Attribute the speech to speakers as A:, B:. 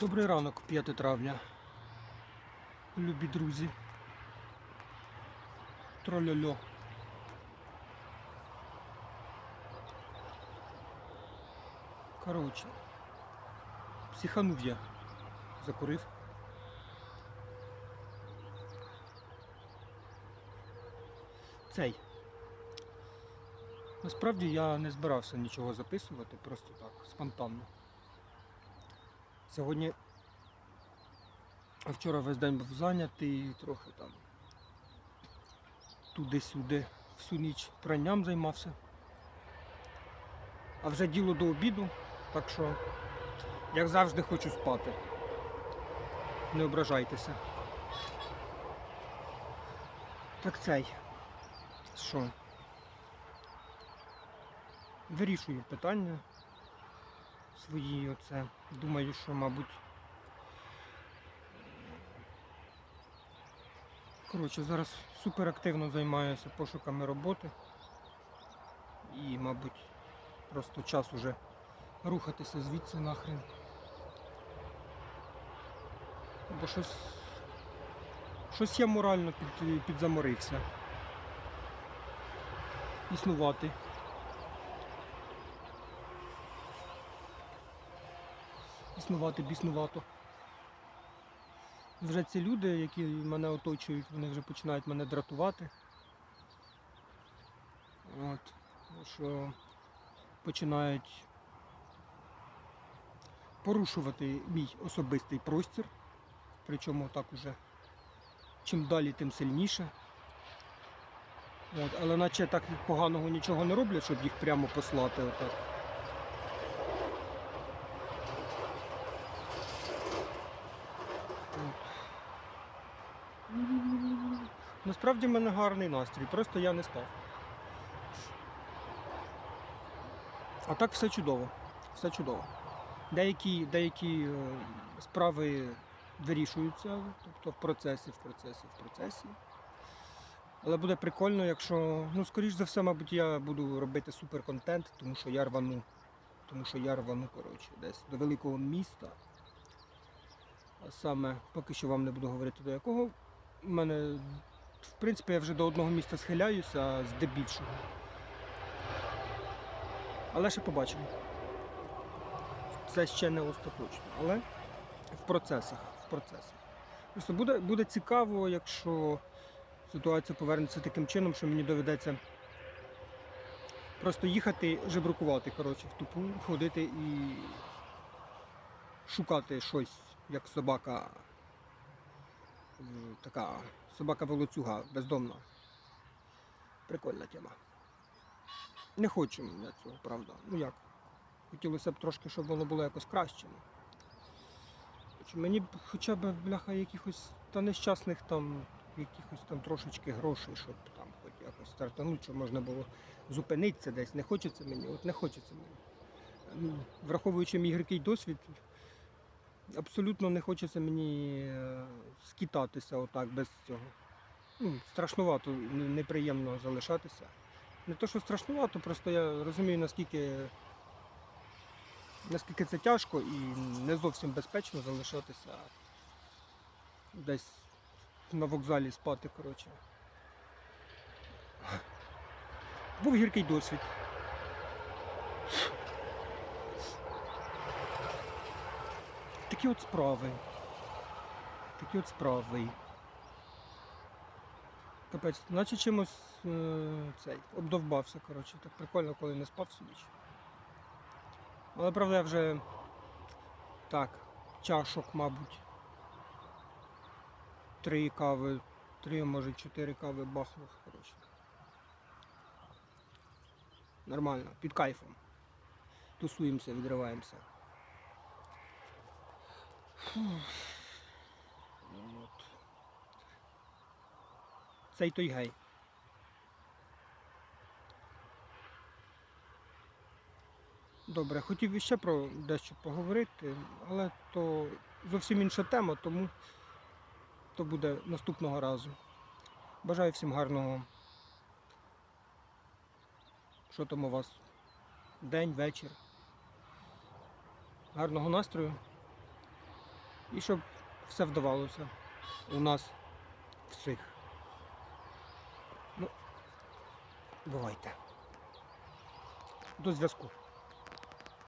A: Добрий ранок, 5 травня. Любі друзі. Троль-льо. Коротше. Психанув я. Закурив. Цей. Насправді я не збирався нічого записувати, просто так, спонтанно. Сьогодні вчора весь день був зайнятий, трохи там туди-сюди всю ніч пранням займався. А вже діло до обіду, так що, як завжди, хочу спати. Не ображайтеся. Так цей. Що? Вирішую питання свої оце. Думаю, що, мабуть. Коротше, зараз супер активно займаюся пошуками роботи. І, мабуть, просто час уже рухатися звідси нахрен. Бо щось. Щось я морально під, підзаморився. Існувати. Існувати біснувато. Вже ці люди, які мене оточують, вони вже починають мене дратувати. От, що починають порушувати мій особистий простір. Причому так уже чим далі, тим сильніше. От, але наче так поганого нічого не роблять, щоб їх прямо послати отак. Насправді в мене гарний настрій, просто я не спав. А так все чудово. Все чудово. Деякі, деякі е, справи вирішуються, тобто в процесі, в процесі, в процесі. Але буде прикольно, якщо, ну, скоріш за все, мабуть, я буду робити суперконтент, тому що я рвану. Тому що я рвану, коротше, десь до великого міста. А саме, поки що вам не буду говорити до якого. У мене, в принципі, я вже до одного міста схиляюся, здебільшого. Але ще побачимо. Це ще не остаточно, але в процесах. В процесах. Просто буде, буде цікаво, якщо ситуація повернеться таким чином, що мені доведеться просто їхати, жебракувати, коротше, в тупу, ходити і шукати щось, як собака. Така собака волоцюга бездомна. Прикольна тема. Не хочу я цього, правда. Ну як? Хотілося б трошки, щоб воно було якось краще. ну. Мені б хоча б бляха якихось та нещасних там, якихось там трошечки грошей, щоб там хоч якось стартануть, щоб можна було зупинитися десь. Не хочеться мені, от не хочеться мені. Ну, Враховуючи мій гіркий досвід, абсолютно не хочеться мені е, скитатися отак без цього. Ну, страшнувато, неприємно залишатися. Не то, що страшнувато, просто я розумію, наскільки, наскільки це тяжко і не зовсім безпечно залишатися десь на вокзалі спати, коротше. Був гіркий досвід. Такі от справи. Такі от справи. Капець, наче чимось е, цей, обдовбався, коротше. Так прикольно, коли не спав всю ніч. Але правда я вже так, чашок, мабуть. Три кави, три, може чотири кави бахнув, коротше. Нормально, під кайфом. Тусуємося, відриваємося. От. Цей той гей. Добре, хотів іще про дещо поговорити, але то зовсім інша тема, тому то буде наступного разу. Бажаю всім гарного. Що там у вас? День, вечір. Гарного настрою. І щоб все вдавалося у нас всіх. Ну, бувайте. До зв'язку.